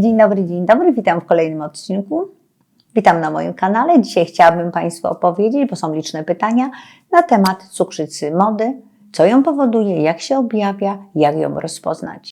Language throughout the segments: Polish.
Dzień dobry, dzień dobry, witam w kolejnym odcinku. Witam na moim kanale. Dzisiaj chciałabym Państwu opowiedzieć, bo są liczne pytania, na temat cukrzycy mody, co ją powoduje, jak się objawia, jak ją rozpoznać.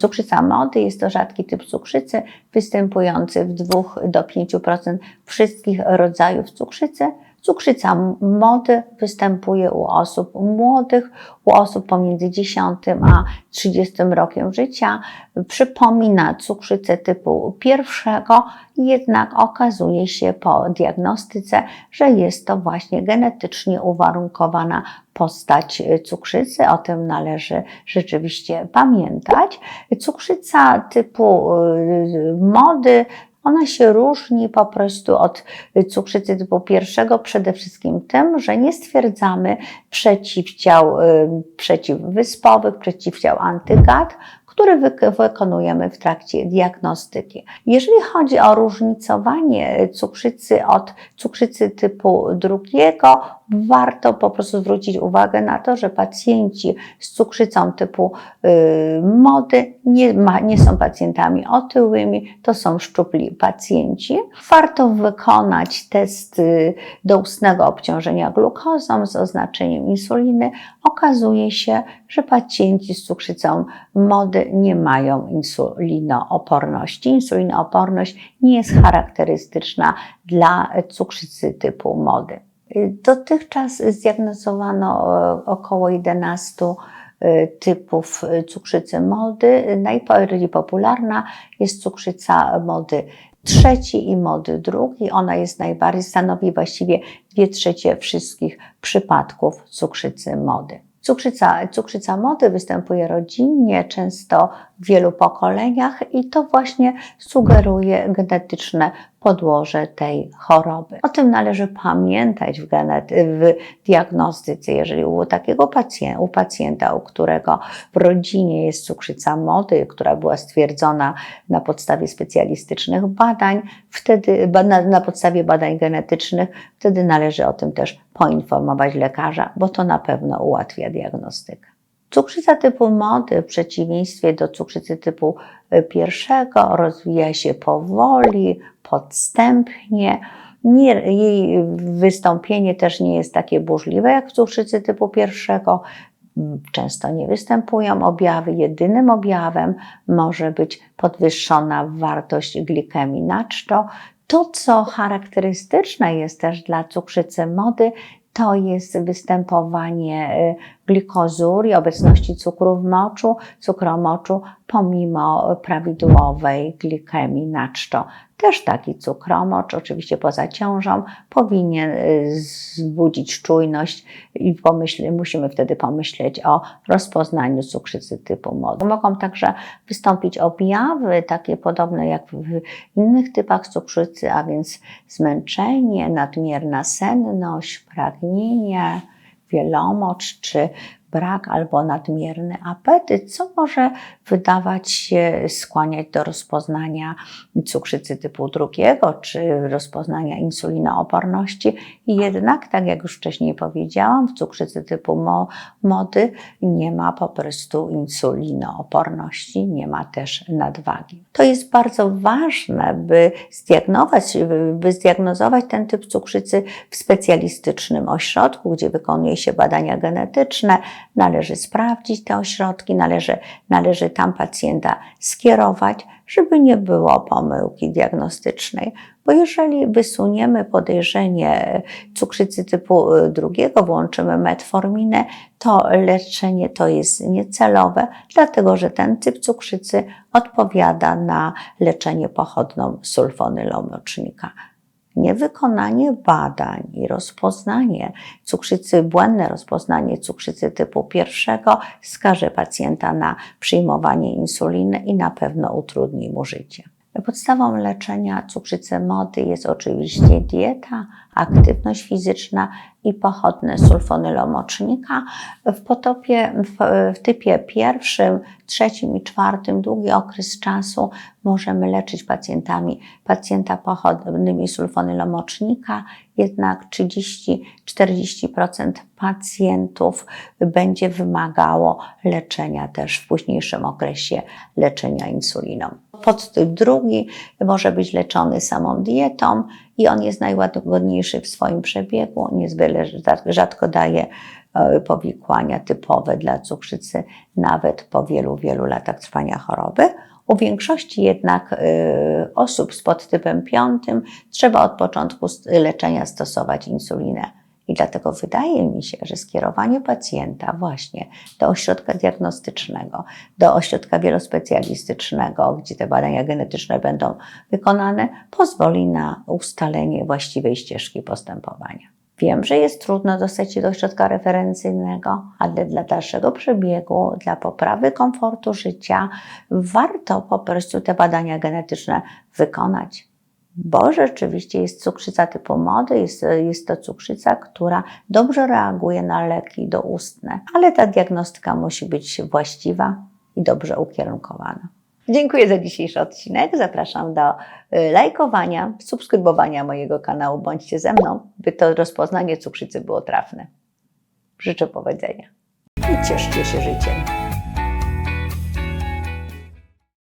Cukrzyca mody jest to rzadki typ cukrzycy, występujący w 2 do 5% wszystkich rodzajów cukrzycy. Cukrzyca mody występuje u osób młodych, u osób pomiędzy 10 a 30 rokiem życia. Przypomina cukrzycę typu pierwszego, jednak okazuje się po diagnostyce, że jest to właśnie genetycznie uwarunkowana postać cukrzycy. O tym należy rzeczywiście pamiętać. Cukrzyca typu y, mody ona się różni po prostu od cukrzycy typu pierwszego przede wszystkim tym, że nie stwierdzamy przeciwciał y, przeciwwyspowych, przeciwciał antygad, które wykonujemy w trakcie diagnostyki. Jeżeli chodzi o różnicowanie cukrzycy od cukrzycy typu drugiego, warto po prostu zwrócić uwagę na to, że pacjenci z cukrzycą typu y, mody nie, ma, nie są pacjentami otyłymi, to są szczupli pacjenci. Warto wykonać test y, doustnego obciążenia glukozą z oznaczeniem insuliny. Okazuje się, że pacjenci z cukrzycą mody nie mają insulinooporności. Insulinooporność nie jest charakterystyczna dla cukrzycy typu mody. Dotychczas zdiagnozowano około 11 typów cukrzycy mody. Najbardziej popularna jest cukrzyca mody trzeci i mody drugi. Ona jest najbardziej, stanowi właściwie dwie trzecie wszystkich przypadków cukrzycy mody. Cukrzyca, cukrzyca mody występuje rodzinnie, często w wielu pokoleniach i to właśnie sugeruje genetyczne podłoże tej choroby. O tym należy pamiętać w, w diagnostyce, jeżeli u takiego pacjenta, u pacjenta, u którego w rodzinie jest cukrzyca mody, która była stwierdzona na podstawie specjalistycznych badań, wtedy na, na podstawie badań genetycznych, wtedy należy o tym też poinformować lekarza, bo to na pewno ułatwia diagnostykę. Cukrzyca typu mody, w przeciwieństwie do cukrzycy typu e, pierwszego, rozwija się powoli, podstępnie. Nie, jej wystąpienie też nie jest takie burzliwe jak w cukrzycy typu pierwszego. Często nie występują objawy. Jedynym objawem może być podwyższona wartość glikemii na czczo. To, co charakterystyczne jest też dla cukrzycy mody, to jest występowanie y, glikozurii, obecności cukru w moczu, cukromoczu, pomimo prawidłowej glikemii na czczo. Też taki cukromocz, oczywiście poza ciążą, powinien y, wzbudzić czujność i pomyśl, musimy wtedy pomyśleć o rozpoznaniu cukrzycy typu mody. Mogą także wystąpić objawy takie podobne jak w innych typach cukrzycy, a więc zmęczenie, nadmierna senność, pragnienie, wielomocz czy brak albo nadmierny apetyt, co może wydawać się skłaniać do rozpoznania cukrzycy typu drugiego czy rozpoznania insulinooporności. Jednak, tak jak już wcześniej powiedziałam, w cukrzycy typu mo mody nie ma po prostu insulinooporności, nie ma też nadwagi. To jest bardzo ważne, by zdiagnozować, by zdiagnozować ten typ cukrzycy w specjalistycznym ośrodku, gdzie wykonuje się badania genetyczne, należy sprawdzić te ośrodki, należy, należy tam pacjenta skierować, żeby nie było pomyłki diagnostycznej. Bo jeżeli wysuniemy podejrzenie cukrzycy typu y, drugiego, włączymy metforminę, to leczenie to jest niecelowe, dlatego że ten typ cukrzycy odpowiada na leczenie pochodną sulfonylą mocznika niewykonanie badań i rozpoznanie cukrzycy, błędne rozpoznanie cukrzycy typu pierwszego skaże pacjenta na przyjmowanie insuliny i na pewno utrudni mu życie. Podstawą leczenia cukrzycy mody jest oczywiście dieta, aktywność fizyczna i pochodne sulfonylomocznika. W potopie, w, w typie pierwszym, trzecim i czwartym, długi okres czasu możemy leczyć pacjentami, pacjenta pochodnymi sulfonylomocznika, jednak 30-40% pacjentów będzie wymagało leczenia też w późniejszym okresie leczenia insuliną. Podtyp drugi może być leczony samą dietą i on jest najłagodniejszy w swoim przebiegu, niezwykle rzadko daje e, powikłania typowe dla cukrzycy, nawet po wielu, wielu latach trwania choroby. U większości jednak y, osób z podtypem piątym trzeba od początku leczenia stosować insulinę. I dlatego wydaje mi się, że skierowanie pacjenta właśnie do ośrodka diagnostycznego, do ośrodka wielospecjalistycznego, gdzie te badania genetyczne będą wykonane, pozwoli na ustalenie właściwej ścieżki postępowania. Wiem, że jest trudno dostać się do ośrodka referencyjnego, ale dla dalszego przebiegu, dla poprawy komfortu życia, warto po prostu te badania genetyczne wykonać bo rzeczywiście jest cukrzyca typu mody, jest, jest to cukrzyca, która dobrze reaguje na leki doustne, ale ta diagnostyka musi być właściwa i dobrze ukierunkowana. Dziękuję za dzisiejszy odcinek. Zapraszam do y, lajkowania, subskrybowania mojego kanału. Bądźcie ze mną, by to rozpoznanie cukrzycy było trafne. Życzę powodzenia i cieszcie się życiem.